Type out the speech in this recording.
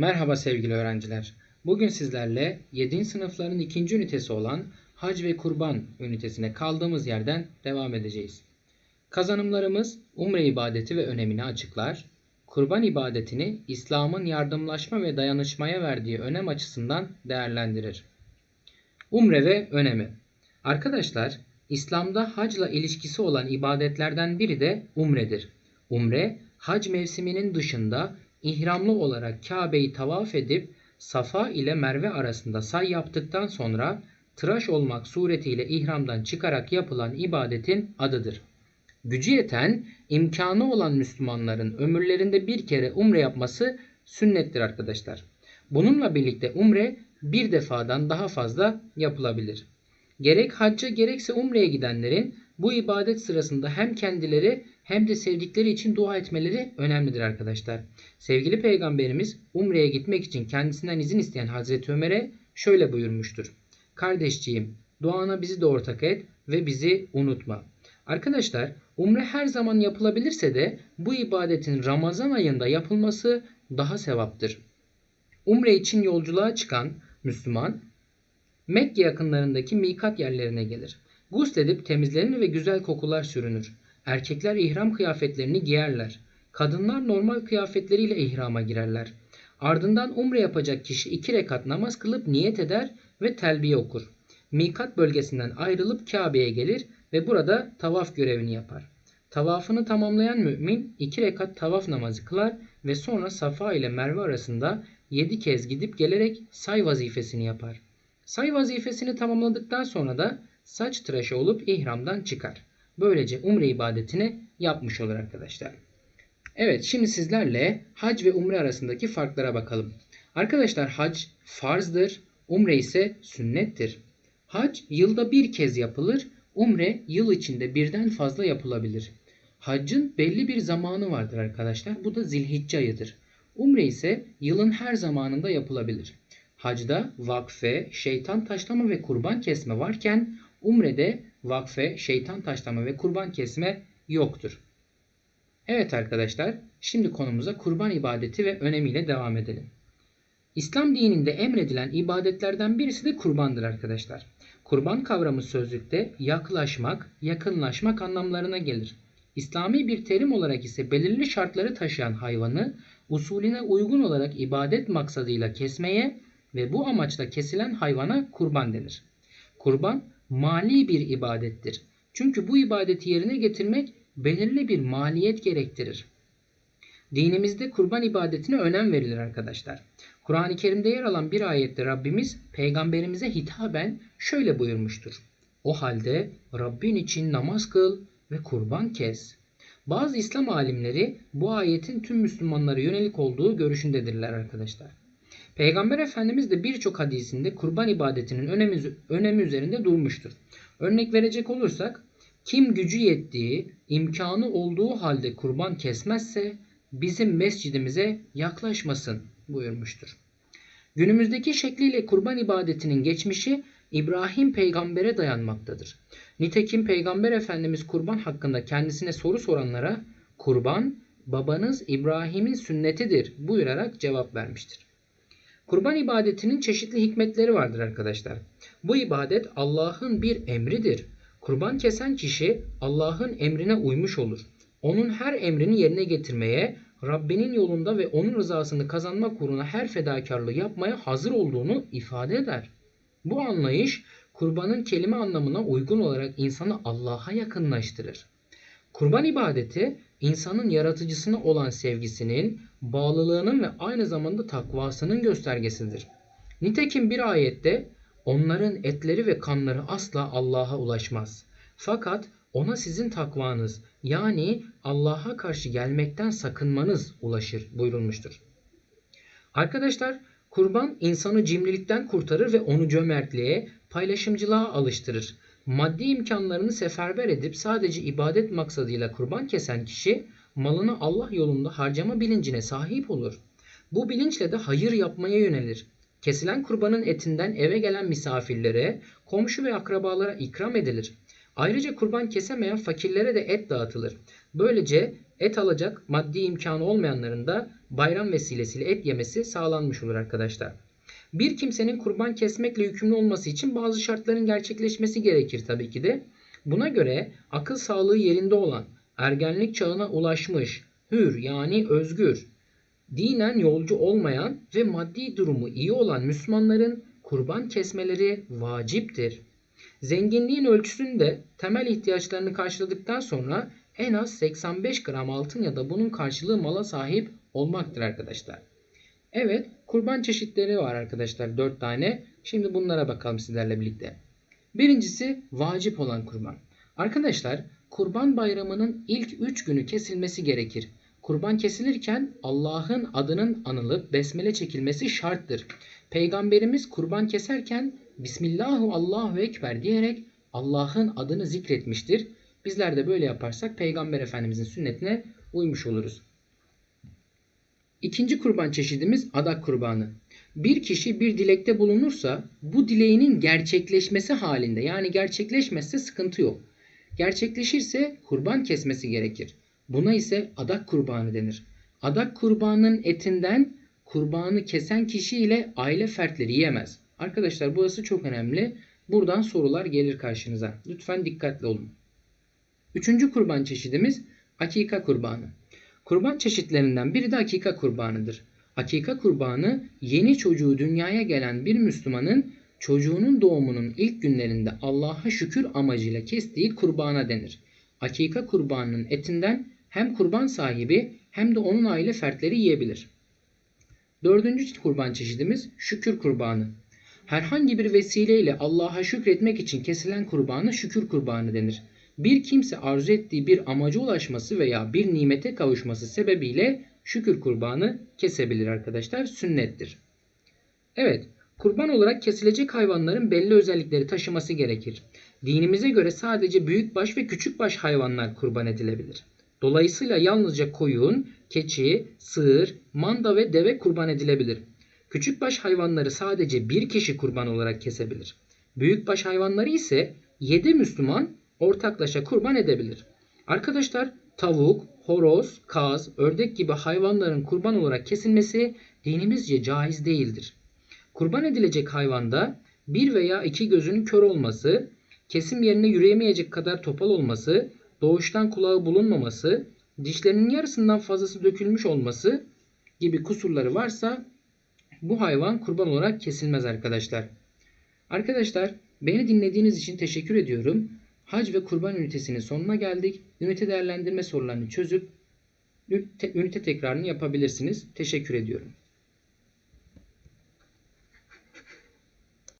Merhaba sevgili öğrenciler. Bugün sizlerle 7. sınıfların ikinci ünitesi olan Hac ve Kurban ünitesine kaldığımız yerden devam edeceğiz. Kazanımlarımız umre ibadeti ve önemini açıklar. Kurban ibadetini İslam'ın yardımlaşma ve dayanışmaya verdiği önem açısından değerlendirir. Umre ve önemi. Arkadaşlar, İslam'da hacla ilişkisi olan ibadetlerden biri de umredir. Umre, hac mevsiminin dışında ihramlı olarak Kabe'yi tavaf edip Safa ile Merve arasında say yaptıktan sonra tıraş olmak suretiyle ihramdan çıkarak yapılan ibadetin adıdır. Gücü yeten, imkanı olan Müslümanların ömürlerinde bir kere umre yapması sünnettir arkadaşlar. Bununla birlikte umre bir defadan daha fazla yapılabilir. Gerek hacca gerekse umreye gidenlerin bu ibadet sırasında hem kendileri hem de sevdikleri için dua etmeleri önemlidir arkadaşlar. Sevgili peygamberimiz umreye gitmek için kendisinden izin isteyen Hazreti Ömer'e şöyle buyurmuştur. Kardeşciğim duana bizi de ortak et ve bizi unutma. Arkadaşlar umre her zaman yapılabilirse de bu ibadetin Ramazan ayında yapılması daha sevaptır. Umre için yolculuğa çıkan Müslüman Mekke yakınlarındaki mikat yerlerine gelir. Gusledip temizlenir ve güzel kokular sürünür. Erkekler ihram kıyafetlerini giyerler. Kadınlar normal kıyafetleriyle ihrama girerler. Ardından umre yapacak kişi iki rekat namaz kılıp niyet eder ve telbiye okur. Mikat bölgesinden ayrılıp Kabe'ye gelir ve burada tavaf görevini yapar. Tavafını tamamlayan mümin iki rekat tavaf namazı kılar ve sonra Safa ile Merve arasında yedi kez gidip gelerek say vazifesini yapar. Say vazifesini tamamladıktan sonra da saç tıraşı olup ihramdan çıkar. Böylece umre ibadetini yapmış olur arkadaşlar. Evet şimdi sizlerle hac ve umre arasındaki farklara bakalım. Arkadaşlar hac farzdır, umre ise sünnettir. Hac yılda bir kez yapılır, umre yıl içinde birden fazla yapılabilir. Haccın belli bir zamanı vardır arkadaşlar. Bu da zilhicce ayıdır. Umre ise yılın her zamanında yapılabilir. Hacda vakfe, şeytan taşlama ve kurban kesme varken umrede vakfe, şeytan taşlama ve kurban kesme yoktur. Evet arkadaşlar, şimdi konumuza kurban ibadeti ve önemiyle devam edelim. İslam dininde emredilen ibadetlerden birisi de kurbandır arkadaşlar. Kurban kavramı sözlükte yaklaşmak, yakınlaşmak anlamlarına gelir. İslami bir terim olarak ise belirli şartları taşıyan hayvanı usulüne uygun olarak ibadet maksadıyla kesmeye ve bu amaçla kesilen hayvana kurban denir. Kurban mali bir ibadettir. Çünkü bu ibadeti yerine getirmek belirli bir maliyet gerektirir. Dinimizde kurban ibadetine önem verilir arkadaşlar. Kur'an-ı Kerim'de yer alan bir ayette Rabbimiz peygamberimize hitaben şöyle buyurmuştur. O halde Rabbin için namaz kıl ve kurban kes. Bazı İslam alimleri bu ayetin tüm Müslümanlara yönelik olduğu görüşündedirler arkadaşlar. Peygamber Efendimiz de birçok hadisinde kurban ibadetinin önemi, önemi üzerinde durmuştur. Örnek verecek olursak kim gücü yettiği, imkanı olduğu halde kurban kesmezse bizim mescidimize yaklaşmasın buyurmuştur. Günümüzdeki şekliyle kurban ibadetinin geçmişi İbrahim peygambere dayanmaktadır. Nitekim peygamber efendimiz kurban hakkında kendisine soru soranlara kurban babanız İbrahim'in sünnetidir buyurarak cevap vermiştir. Kurban ibadetinin çeşitli hikmetleri vardır arkadaşlar. Bu ibadet Allah'ın bir emridir. Kurban kesen kişi Allah'ın emrine uymuş olur. Onun her emrini yerine getirmeye, Rabbinin yolunda ve onun rızasını kazanmak uğruna her fedakarlığı yapmaya hazır olduğunu ifade eder. Bu anlayış kurbanın kelime anlamına uygun olarak insanı Allah'a yakınlaştırır. Kurban ibadeti insanın yaratıcısına olan sevgisinin, bağlılığının ve aynı zamanda takvasının göstergesidir. Nitekim bir ayette onların etleri ve kanları asla Allah'a ulaşmaz. Fakat ona sizin takvanız yani Allah'a karşı gelmekten sakınmanız ulaşır buyurulmuştur. Arkadaşlar kurban insanı cimrilikten kurtarır ve onu cömertliğe, paylaşımcılığa alıştırır. Maddi imkanlarını seferber edip sadece ibadet maksadıyla kurban kesen kişi malını Allah yolunda harcama bilincine sahip olur. Bu bilinçle de hayır yapmaya yönelir. Kesilen kurbanın etinden eve gelen misafirlere, komşu ve akrabalara ikram edilir. Ayrıca kurban kesemeyen fakirlere de et dağıtılır. Böylece et alacak maddi imkanı olmayanların da bayram vesilesiyle et yemesi sağlanmış olur arkadaşlar. Bir kimsenin kurban kesmekle yükümlü olması için bazı şartların gerçekleşmesi gerekir tabii ki de. Buna göre akıl sağlığı yerinde olan, ergenlik çağına ulaşmış, hür yani özgür, dinen yolcu olmayan ve maddi durumu iyi olan Müslümanların kurban kesmeleri vaciptir. Zenginliğin ölçüsünde temel ihtiyaçlarını karşıladıktan sonra en az 85 gram altın ya da bunun karşılığı mala sahip olmaktır arkadaşlar. Evet, kurban çeşitleri var arkadaşlar 4 tane. Şimdi bunlara bakalım sizlerle birlikte. Birincisi vacip olan kurban. Arkadaşlar, kurban bayramının ilk 3 günü kesilmesi gerekir. Kurban kesilirken Allah'ın adının anılıp besmele çekilmesi şarttır. Peygamberimiz kurban keserken Bismillahu Allahu Ekber diyerek Allah'ın adını zikretmiştir. Bizler de böyle yaparsak Peygamber Efendimizin sünnetine uymuş oluruz. İkinci kurban çeşidimiz adak kurbanı. Bir kişi bir dilekte bulunursa bu dileğinin gerçekleşmesi halinde yani gerçekleşmezse sıkıntı yok. Gerçekleşirse kurban kesmesi gerekir. Buna ise adak kurbanı denir. Adak kurbanının etinden kurbanı kesen kişi ile aile fertleri yiyemez. Arkadaşlar burası çok önemli. Buradan sorular gelir karşınıza. Lütfen dikkatli olun. Üçüncü kurban çeşidimiz akika kurbanı. Kurban çeşitlerinden biri de akika kurbanıdır. Akika kurbanı yeni çocuğu dünyaya gelen bir Müslümanın çocuğunun doğumunun ilk günlerinde Allah'a şükür amacıyla kestiği kurbana denir. Akika kurbanının etinden hem kurban sahibi hem de onun aile fertleri yiyebilir. Dördüncü kurban çeşidimiz şükür kurbanı. Herhangi bir vesileyle Allah'a şükretmek için kesilen kurbana şükür kurbanı denir. Bir kimse arzu ettiği bir amaca ulaşması veya bir nimete kavuşması sebebiyle şükür kurbanı kesebilir arkadaşlar. Sünnettir. Evet, kurban olarak kesilecek hayvanların belli özellikleri taşıması gerekir. Dinimize göre sadece büyükbaş ve küçükbaş hayvanlar kurban edilebilir. Dolayısıyla yalnızca koyun, keçi, sığır, manda ve deve kurban edilebilir. Küçükbaş hayvanları sadece bir kişi kurban olarak kesebilir. Büyükbaş hayvanları ise 7 Müslüman ortaklaşa kurban edebilir. Arkadaşlar tavuk, horoz, kaz, ördek gibi hayvanların kurban olarak kesilmesi dinimizce caiz değildir. Kurban edilecek hayvanda bir veya iki gözünün kör olması, kesim yerine yürüyemeyecek kadar topal olması, doğuştan kulağı bulunmaması, dişlerinin yarısından fazlası dökülmüş olması gibi kusurları varsa bu hayvan kurban olarak kesilmez arkadaşlar. Arkadaşlar beni dinlediğiniz için teşekkür ediyorum. Hac ve kurban ünitesinin sonuna geldik. Ünite değerlendirme sorularını çözüp ünite tekrarını yapabilirsiniz. Teşekkür ediyorum.